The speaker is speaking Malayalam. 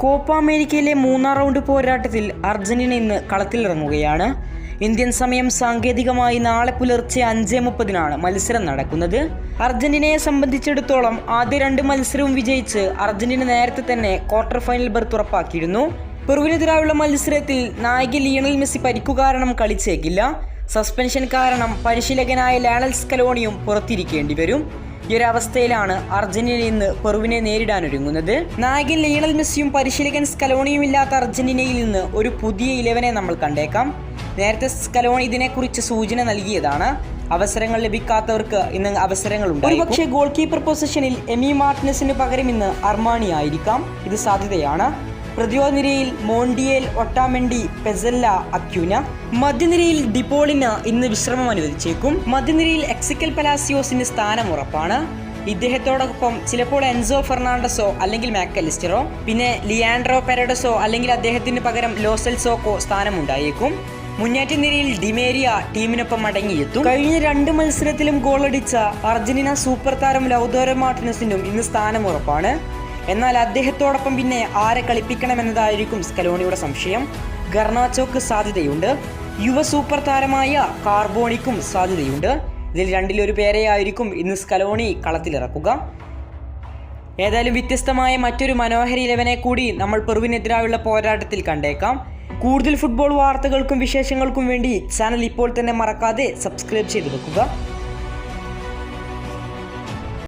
കോപ്പ അമേരിക്കയിലെ മൂന്നാം റൗണ്ട് പോരാട്ടത്തിൽ അർജന്റീന ഇന്ന് കളത്തിലിറങ്ങുകയാണ്. ഇന്ത്യൻ സമയം സാങ്കേതികമായി നാളെ പുലർച്ചെ അഞ്ച് മുപ്പതിനാണ് മത്സരം നടക്കുന്നത്. അർജന്റീനയെ സംബന്ധിച്ചിടത്തോളം ആദ്യ രണ്ട് മത്സരവും വിജയിച്ച് അർജന്റീന നേരത്തെ തന്നെ ക്വാർട്ടർ ഫൈനൽ ബർത്ത് ഉറപ്പാക്കിയിരുന്നു. പെറുവിനെതിരായുള്ള മത്സരത്തിൽ നായകൻ ലിയണൽ മെസ്സി പരിക്കു കാരണം കളിച്ചേക്കില്ല. സസ്പെൻഷൻ കാരണം പരിശീലകനായ ലാണൽ കലോണിയും പുറത്തിരിക്കേണ്ടി വരും. ഈ ഒരു അവസ്ഥയിലാണ് അർജന്റീന ഇന്ന് പെറുവിനെ നേരിടാനൊരുങ്ങുന്നത്. നായകൻ ലിയണൽ മെസ്സിയും പരിശീലകൻ സ്കലോണിയും ഇല്ലാത്ത അർജന്റീനയിൽ നിന്ന് ഒരു പുതിയ ഇലവനെ നമ്മൾ കണ്ടേക്കാം. നേരത്തെ സ്കലോണി ഇതിനെക്കുറിച്ച് സൂചന നൽകിയതാണ്. അവസരങ്ങൾ ലഭിക്കാത്തവർക്ക് ഇന്ന് അവസരങ്ങളുണ്ട് ഒരുപക്ഷെ ഗോൾ കീപ്പർ പൊസിഷനിൽ എമി മാർട്ടിനസിന് പകരം ഇന്ന് അർമാണി ആയിരിക്കാം. ഇത് സാധ്യതയാണ്. പ്രതിരോധ നിരയിൽ മോണ്ടിയേൽ ഒട്ടാമെണ്ടി പെസല്ല അക്യൂന മധ്യനിരയിൽ ഡിപ്പോളിന് ഇന്ന് വിശ്രമം അനുവദിച്ചേക്കും. മധ്യനിരയിൽ എക്സിക്കൽ പലാസിയോസിന് സ്ഥാനം ഉറപ്പാണ്. ഇദ്ദേഹത്തോടൊപ്പം ചിലപ്പോൾ എൻസോ ഫെർണാണ്ടസോ അല്ലെങ്കിൽ മാക്കലിസ്റ്ററോ പിന്നെ ലിയാൻഡ്രോ പെരഡസോ അല്ലെങ്കിൽ അദ്ദേഹത്തിന് പകരം ലോസൽസോക്കോ സ്ഥാനമുണ്ടായേക്കും. മുന്നേറ്റ നിരയിൽ ഡിമേരിയ ടീമിനൊപ്പം മടങ്ങിയെത്തും. കഴിഞ്ഞ രണ്ട് മത്സരത്തിലും ഗോളടിച്ച അർജന്റീന സൂപ്പർ താരം ലൗദോരോ മാർട്ടിനസിനും ഇന്ന് സ്ഥാനം ഉറപ്പാണ്. എന്നാൽ അദ്ദേഹത്തോടൊപ്പം പിന്നെ ആരെ കളിപ്പിക്കണമെന്നതായിരിക്കും സ്കലോണിയുടെ സംശയം. ഗർണാച്ചോക്ക് സാധ്യതയുണ്ട്. യുവ സൂപ്പർ താരമായ കാർബോണിക്കും സാധ്യതയുണ്ട്. ഇതിൽ രണ്ടിലൊരു പേരെയായിരിക്കും ഇന്ന് സ്കലോണി കളത്തിലിറക്കുക. ഏതായാലും വ്യത്യസ്തമായ മറ്റൊരു മനോഹരി ഇലവനെ കൂടി നമ്മൾ പെറുവിനെതിരായുള്ള പോരാട്ടത്തിൽ കണ്ടേക്കാം. കൂടുതൽ ഫുട്ബോൾ വാർത്തകൾക്കും വിശേഷങ്ങൾക്കും വേണ്ടി ചാനൽ ഇപ്പോൾ തന്നെ മറക്കാതെ സബ്സ്ക്രൈബ് ചെയ്ത് വെക്കുക.